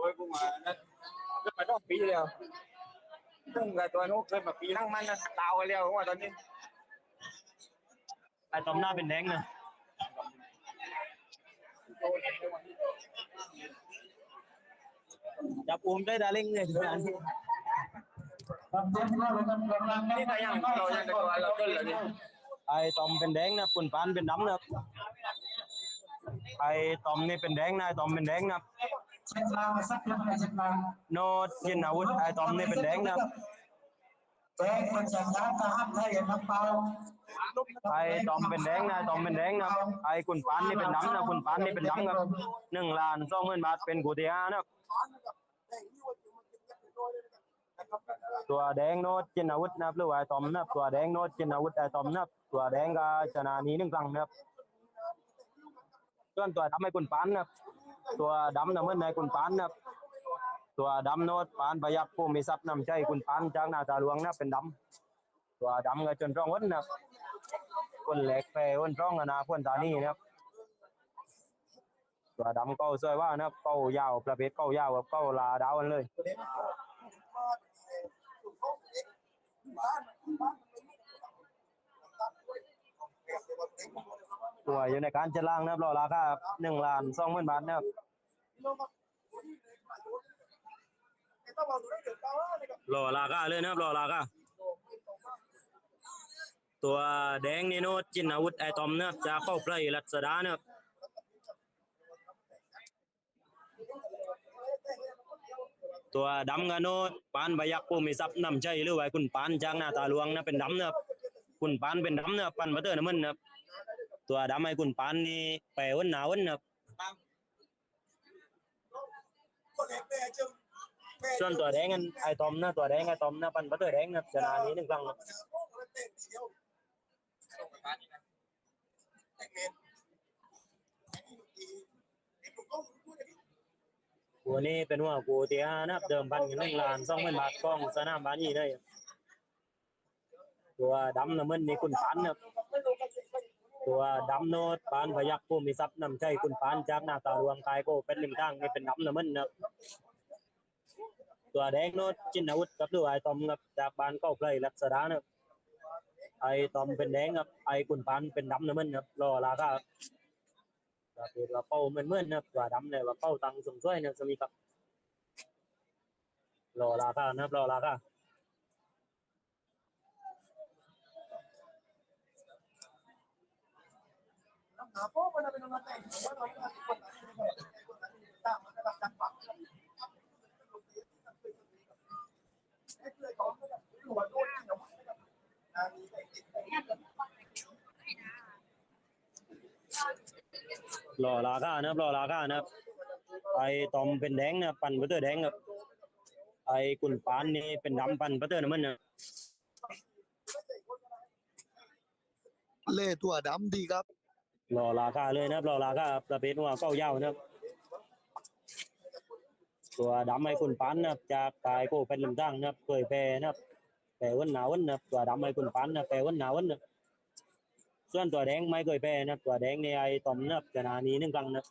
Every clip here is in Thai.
โอ้ยกูมานั่นก็มาต้องปีแล้วซึ่งกับตัวนู้นเคยมาปีนั่งมันนะตาวแล้วว่าตอนนี้ไอ้ตอมหน้าเป็นแดงนะจับอุ้มได้ดาริ่งเลยทุกอย่างนี่ก็ยังเรายังกับตัวเราต้นเลยนี่ไอ้ตอมเป็นแดงนะปุ่นปานเป็นดำนะไอ้ตอมนี่เป็นแดงนะไอ้ตอมเป็นแดงนะ เช็คลาวสักยังไงเช็คลาวโนดยินอาวุธไอ้ตอมนี่เป็นแดงนะแดงมันจะน้ำตาห้ามไทยน้ำเปล่าไอ้ตอมเป็นแดงนะไอ้ตอมเป็นแดงนะไอ้คุณปานนี่เป็นดำนะคุณปานนี่เป็นดำครับหนึ่งล้านสองหมื่นบาทเป็นกูเทียนะตัวแดงโนดจินอาวุธนะครับหรือว่าตอมนะตัวแดงโนดจินอาวุธไอ้ตอมนะตัวแดงก็ชนะนี้หนึ่งครั้งนะครับส่วนตัวดำไอ้คุณปานนะ ตัวดำนะเมื่อนในคุณปานนะตัวดำโนดปานประยักษ์ผู้มีทรัพย์นำใจคุณปานจากนาตาหลวงนะเป็นดำตัวดำก็จนร้องวันนะคนเหล็กไปวันร้องอนาคตตานี่นะครับตัวดำเก้าสวยว่านะเก้ายาวประเภทเก้ายาวกับเก้าลาดาวกันเลย ตัวอยู่ในการจะล่างนะครับรอราคาหนึ่งล้านสองหมื่นบาทนะครับรอราคาเลยนะครับรอราคาตัวแดงนี่โนจินอาวุธไอตอมนะครับจะเข้าไพลรัศดานะครับตัวดำกันโนดปานบายักผู้มีทรัพย์นำใจหรือว่าคุณปานจากหน้าตาหลวงนะเป็นดำนะครับคุณปานเป็นดำนะครับปันบัตเตอร์น้ำมันนะครับ ตัวดำให้คุณปานนี่แปลวันหนาวันนะครับส่วนตัวแดงกันไอตอมนะตัวแดงไอตอมนะปันบัตเตอร์แดงนะครับชนะนี้หนึ่งครั้งนะตัวนี้เป็นหัวกูเตียนะครับเดิมพันกันหนึ่งล้านสองหมื่นบาทกล้องสนามบ้านนี้เลยตัวดำน้ำมันนี่คุณปานนะครับ ตัวดำโนดปานพยักผู้มีทรัพย์นำใจคุณปานจากหน้าตาหลวงกายโกเป็นลิมตั้งนี่เป็นดำน้ำมันนะตัวแดงโนดจินอาวุธกับดูไอตอมครับจากบ้านเก้าไพรลักษณะนะไอตอมเป็นแดงครับไอคุณปานเป็นดำน้ำมันครับรอราครับต่เป็นว่าเป้าเหมือนเหมือนนะตัวดำเนี่ยว่าเป้าตังสมช่วยนะสมีครับรอราครับนะรอ้เพื่อนของมันหัวโดนที่เราครับ หล่อราคานะครับไอตอมเป็นแดงนะปั่นบัตเตอร์แดงครับไอกุนปานนี่เป็นดำปั่นบัตเตอร์น้ำมันนะเล่ตัวดำดีครับ รอราคาเลยนะครับรอราคาประเภทว่าเก้ายาวนะครับ ตัวดำไอกุนปานนะครับจากกายโกเป็นลำตั้งนะครับเคยแพ้นะครับแพ้วันหนาวันนะครับตัวดำไอกุนปานนะแพ้วันหนาวันนะส่วนตัวแดงไม่เคยแพ้นะครับตัวแดงในไอตอมนะครับชนะนี้หนึ่งครั้งนะค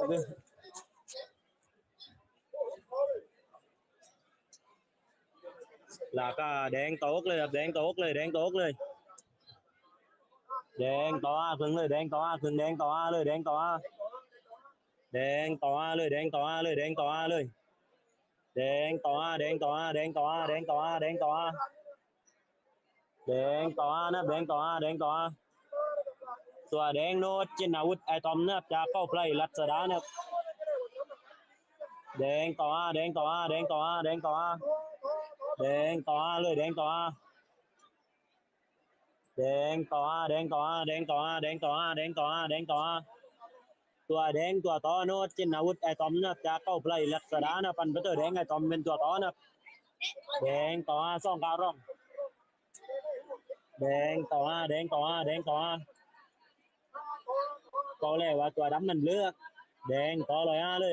รับ ราคาแดงโต๊กเลยครับแดงโต๊กเลยแดงโต๊กเลย แดงต่ออาครึ่งเลยแดงต่ออาครึ่งแดงต่ออาเลยแดงต่ออาแดงต่ออาเลยแดงต่ออาเลยแดงต่ออาเลย แดงต่ออาแดงต่ออาแดงต่ออาแดงต่ออาแดงต่ออาแดงต่ออานะแดงต่ออาแดงต่ออาตัวแดงโนดจินอาวุธไอตอมนะครับจากเข้าไพลรัศดานะครับแดงต่ออาแดงต่ออาแดงต่ออาแดงต่ออา แดงต่อเลยแดงต่อแดงต่อแดงต่อแดงต่อแดงต่อแดงต่อแดงต่อตัวแดงตัวต่อโนดจินอาวุธไอตอมนะจากเข้าไพลลักษณะนะปันเปเตอร์แดงไอตอมเป็นตัวต่อนะแดงต่อสองการร่องแดงต่อแดงต่อแดงต่อก็เลยว่าตัวดำมันเลือก แดงต่อเลยอะเลย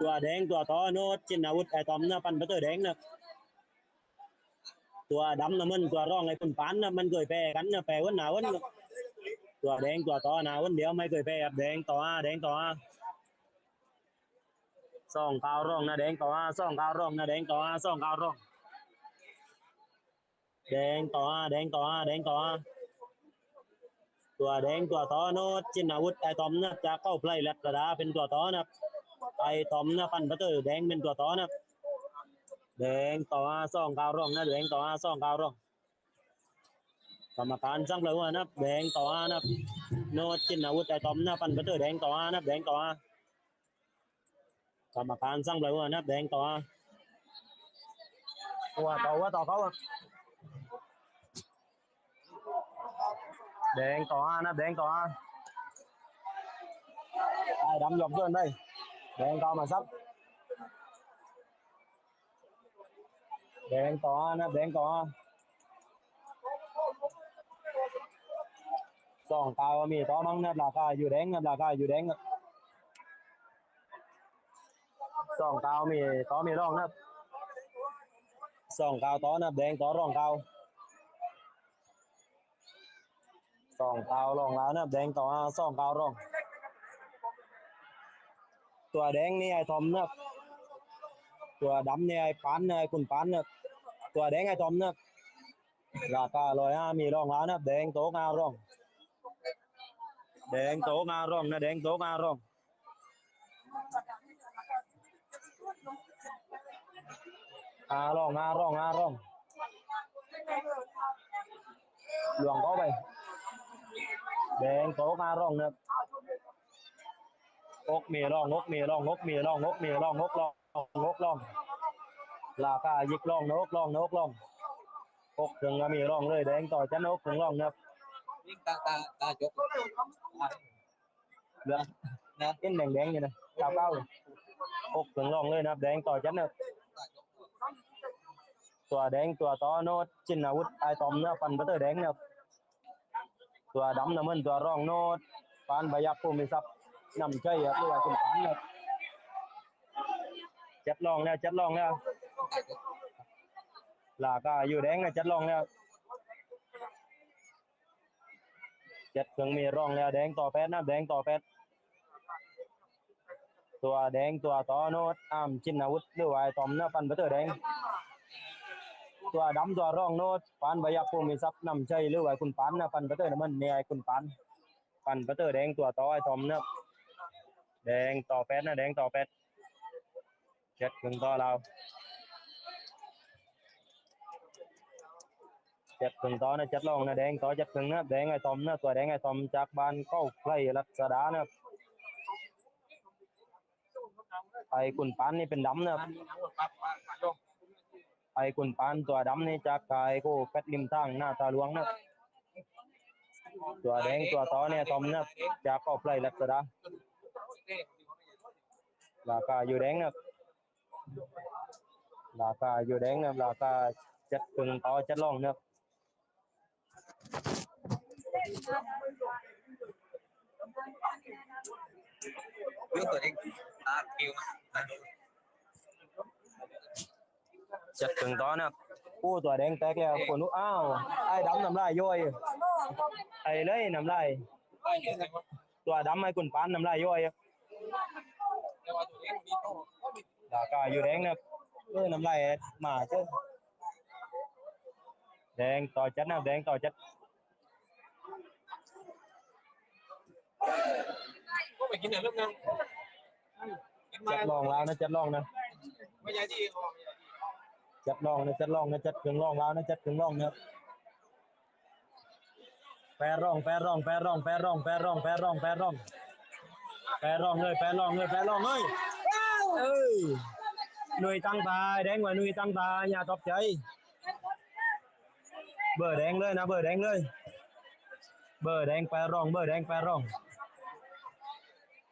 ตัวแดงตัวต่อโนดจินอาวุธไอตอมนะปันเปเตอร์แดงนะ ตัวดำนะมันตัวร่องไอ้คนปานนะมันเคยแพ้กันนะแพ้วันหนาวันตัวแดงตัวต่อหนาวันเดียวไม่เคยแพ้ครับแดงต่อแดงต่อสองก้าวร่องนะแดงต่อสองก้าวร่องนะแดงต่อสองก้าวร่อง แดงต่อแดงต่อแดงต่อตัวแดงตัวต่อโนดจินอาวุธไอตอมนะจะเข้าเพลย์ลัดกระดาเป็นตัวต่อนะไอตอมนะปันปัตเตอร์แดงเป็นตัวต่อนะ แดงต่ออาสองกาวร่องนะแดงต่ออาสองกาวร่องกรรมการสั่งเลยว่านับแดงต่ออานับโนดจินอาวุธไอตอมนะปันปัตเตอแดงต่ออานับแดงต่ออากรรมการสั่งเลยว่านับแดงต่ออาว่าต่อว่าต่อเขาแดงต่ออานับแดงต่ออาไอ้ดำหยอกเพื่อนได้แดงต่อมาซับ แดงต่อนับแดงต่อสองเก้ามีต่อมั้งนะราคาอยู่แดงนะราคาอยู่แดงนะสองเก้ามีต่อมีร่องนะสองเก้าต่อนะแดงต่อร่องเก้าสองเก้าร่องแล้วนะแดงต่อสองเก้าร่อง ตัวแดงนี่ไอ้ทอมนะ ตัวดำเนี่ยไอ้ปานนะไอ้คุณปานเนะตัวแดงไอ้ทอมเนะราคาร้อยห้ามีร่องแล้วนะแดงโต๊ะงาร่อง แดงโตงาร่องนะแดงโตงาร่องอาร่องอาร่องอาร่องหลวงเขาไป แดงโตงาร่องนะอกมีร่องอกมีร่องอกมีร่องอกมีร่องอกร่อง อกร่องราคายิกร่องนกร่องนกร่องอกถึงก็มีร่องเลยแดงต่อจันอกถึงร่องนะยิ่งตาตาตาจกเหลืองนะเอ็นแดงแดงอยู่นะเก้าเก้าอกถึงร่องเลยนะครับ แดงต่อจันนะตัวแดงตัวต่อโนดจินอาวุธไอตอมเนื้อปันบัตเตอร์แดงนะครับตัวดำน้ำมันตัวร่องโนดปานใบยักษ์ภูมิทรัพย์นำใจครับเรียกว่าคุณปันนะครับ จัดลองแล้วจัดลองแล้วหลากาอยู่แดงนะจัดลองแล้วจัดเครื่องมีร่องแล้วแดงต่อแปดนะแดงต่อแปดตัวแดงตัวต่อโนดอ้ามจินอาวุธหรือว่าไอตอมเนื้อปันบัตเตอร์แดง ตัวดำตัวร่องโนดปานใบายักภูมิทรัพย์นำใจหรือว่าคุณปานนะปันบัตเตอร์น้ำมันเนี่ยคุณปานปันบัตเตอร์แดงตัวต่อไอตอมเนะครับแดงต่อแปดนะแดงต่อแปด เจ็ดถึงต่อเราเจ็ดถึงต่อนะเจ็ดลองนะแดงต่อเจ็ดถึงนะแดงไอตอมนะตัวแดงไอตอมจากบ้านเข้าใกล้รัศดานะไอ้คุณปานนี่เป็นดำนะไอ้คุณปานตัวดำนี่จากกายกูเป็ดริมทางหน้าตาหลวงนะตัวแดงตัวต่อเนี่ยตอมนะจากก็ไพลลักษณะราคาอยู่แดงนะ ราคาอยู่แดงนะราคาจัดตึงต่อจัดล่องนะเรื่องตัวเองตาคิวจัดตึงต่อนะผู้ตัวแดงแตกแล้วคนนู้อ้าวไอ้ดำน้ำลายย่อยไอ้เลยน้ำลายตัวดำไอ้คุณปานน้ำลายย่อยราคาอยู่แดงนะเออน้ำลายหมาเจ้าแดงต่อจัดนะแดงต่อจัดก็ไปกินอย่างเรื่องนึงกินมาจัดลองแล้วนะจัดลองนะไม่ใช่ที่จัดลองนะจัดลองนะจัดเครื่องลองแล้วนะจัดเครื่องลองนะแปรร่องแปรร่องแปรร่องแปรร่องแปรร่องแปรร่องแปรร่องแปรร่องเลยแปรร่องเลยแปรร่องเลย เอ้ยหน่วยตั้งตาแดงกว่าหน่วยตั้งตาอย่าตกใจ เบอร์แดงเลยนะเบอร์แดงเลย เบอร์แดงแปรร่อง เบอร์แดงแปรร่อง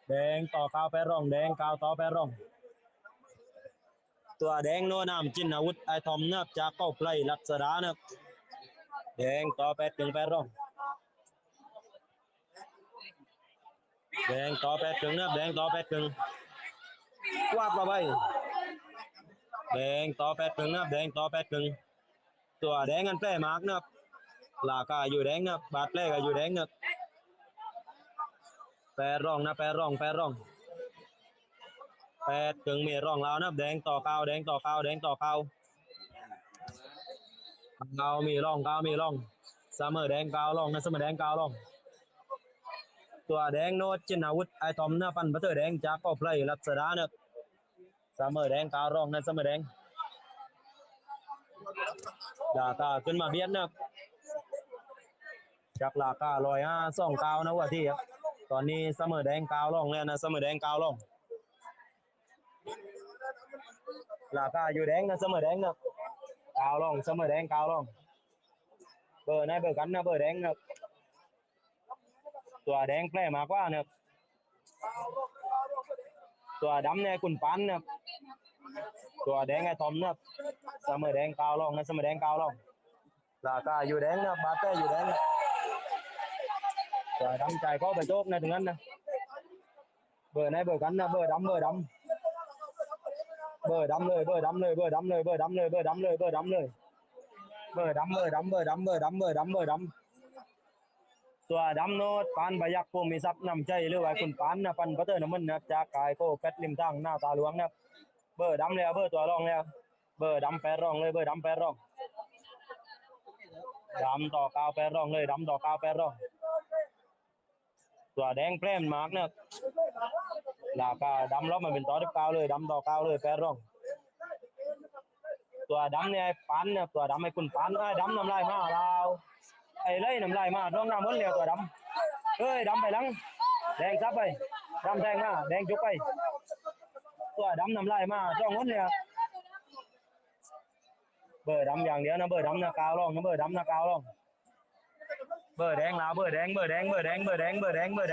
แดงต่อกาวแปรร่อง แดงกาวต่อแปรร่อง ตัวแดงโนนามจินอาวุธไอทอมเนบจากเก้าไพลลักษณะเนบแดงต่อแปดถึงแปดร่องแดงต่อแปดถึงเนบแดงต่อแปดถึง วาบมาไปแดงต่อแปดถึงนับแดงต่อแปดถึงตัวแดงกันแปรมากเนับราคาอยู่แดงนับบาทแปรก็อยู่แดงนับแปดร่องนะแปดร่องแปดร่องแปดถึงเมร่องแล้วนะแดงต่อเก้าแดงต่อเก้าแดงต่อเก้าเก้ามีร่องเก้ามีร่องเสมอแดงเก้าร่องนะเสมอแดงเก้าร่องตัวแดงโนดจินอาวุธไอตอมนะปันพัตเตอร์แดงจากก็เพลย์รัศดานะ เสมอแดงการ่องนะเสมอแดงดาตาขึ้นมาเบียดนะจากลาคาลอยห้าสองเก้านะว่าที่ครับตอนนี้เสมอแดงกาวล่องแล้วนะเสมอแดงกาวล่องราคาอยู่แดงนะเสมอแดงนะกาวล่องเสมอแดงกาวล่อง เบอร์นเบอร์กันนะเบอร์แดงนะตัวแดงแปรมากกว่านะตัวดำเนี่ยคุณปันนะ ตัวแดงไอ้ทอมนะคเสมอแดงกาวลองนะเสมอแดงกาวลองลาก้าอยู่แดงนะบาเต้อยู่แดงนะตัวดำใจก็ไปโจกนะถึงนั้นนะเบอร์ไหนเบอร์กันนะเบอร์ดำเบอร์ดำเบอร์ดำเลยเบอร์ดำเลยเบอร์ดำเลยเบอร์ดำเลยเบอร์ดำเลยเบอร์ดำเลยเบอร์ดำเบอร์ดำเบอร์ดำเบอร์ดำเบอร์ดำเบอร์ดำตัวดำโนดปานใบยักษ์ผู้มีทรัพย์นำใจหรือว่าคุณปานนะปันพัตเตอร์น้ำมันนะจากกายโคแพทริมทั้งหน้าตาหลวงนะ เบอร์ดำแล้วเบอร์ตัวรองแล้ว เบอร์ดำแปดรองเลยเบอร์ดำแปดรองดำต่อก้าแปดรองเลยดำต่อก้าแปดรองตัวแดงแพร่มมากเนี่ยลาคาดำล้อมันเป็นต่อที่ก้าเลยดำต่อก้าเลยแปดรองตัวดำเนี่ยไอ้ปันเนี่ยตัวดำไอ้คุณปันไอ้ดำน้ำลายมาเราไอ้เล่ยน้ำลายมาร่องน้ำมันเหลวตัวดำเอ้ยดำไปลังแดงซับไปดำแทงมาแดงจุกไป ตัวดำน้ำลายมาจ้องมันเนี่ยเบอร์ดำอย่างเดียวนะเบอร์ดำนะกาวร่องนะเบอร์ดำนะกาวร่องเบอร์แดงแล้วเบอร์แดงเบอร์แดงเบอร์แดงเบอร์แดงเบอร์แดงเบอร์แดง